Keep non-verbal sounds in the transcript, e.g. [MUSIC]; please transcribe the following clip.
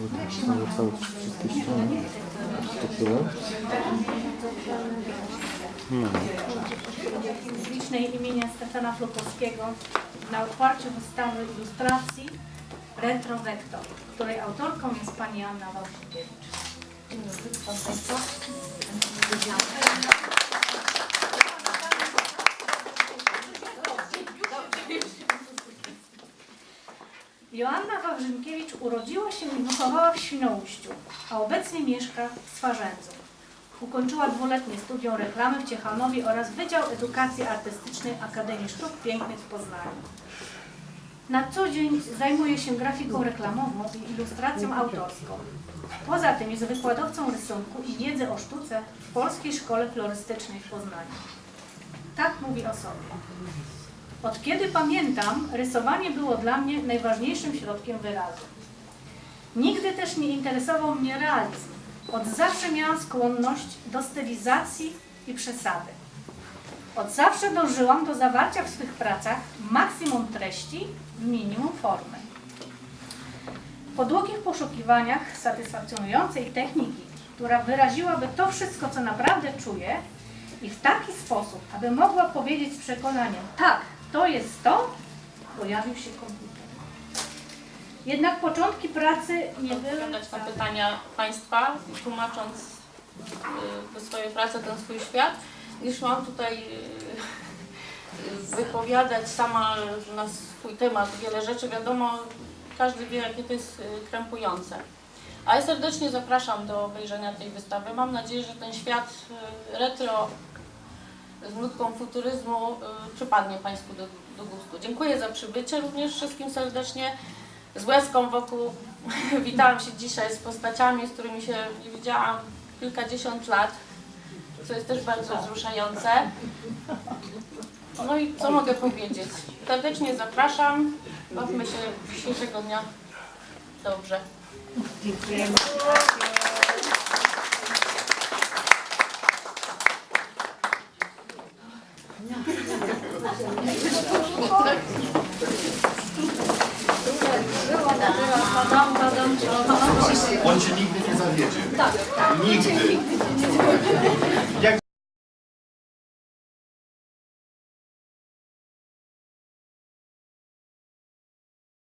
Cały, cały, wszystkie strony. To tyle? publicznej imienia Stefana Flukowskiego na otwarciu wystawy ilustracji Retro Vector, której autorką jest pani Anna Państwa. Joanna Wawrzynkiewicz urodziła się i wychowała w Świnoujściu, a obecnie mieszka w Swarzędzu. Ukończyła dwuletnie studium reklamy w Ciechanowie oraz Wydział Edukacji Artystycznej Akademii Sztuk Pięknych w Poznaniu. Na co dzień zajmuje się grafiką reklamową i ilustracją autorską. Poza tym jest wykładowcą rysunku i wiedzy o sztuce w Polskiej Szkole Florystycznej w Poznaniu. Tak mówi o sobie. Od kiedy pamiętam, rysowanie było dla mnie najważniejszym środkiem wyrazu. Nigdy też nie interesował mnie realizm. Od zawsze miałam skłonność do stylizacji i przesady. Od zawsze dążyłam do zawarcia w swych pracach maksimum treści w minimum formy. Po długich poszukiwaniach satysfakcjonującej techniki, która wyraziłaby to wszystko, co naprawdę czuję i w taki sposób, aby mogła powiedzieć z przekonaniem, tak, to jest to, pojawił się komputer. Jednak początki pracy nie były... na pytania Państwa, tłumacząc y, swoje prace, ten swój świat, niż mam tutaj y, wypowiadać sama na swój temat wiele rzeczy. Wiadomo, każdy wie, jakie to jest y, krępujące. Ale serdecznie zapraszam do obejrzenia tej wystawy. Mam nadzieję, że ten świat y, retro z nutką futuryzmu przypadnie Państwu do, do gustu. Dziękuję za przybycie również wszystkim serdecznie. Z łezką wokół [LAUGHS] witałam się dzisiaj z postaciami, z którymi się nie widziałam kilkadziesiąt lat, co jest też bardzo wzruszające. No i co mogę powiedzieć? Serdecznie zapraszam. Bawmy się dzisiejszego dnia dobrze. Dziękujemy. On cię nigdy nie zawiedzie. Tak, tak. Nigdy.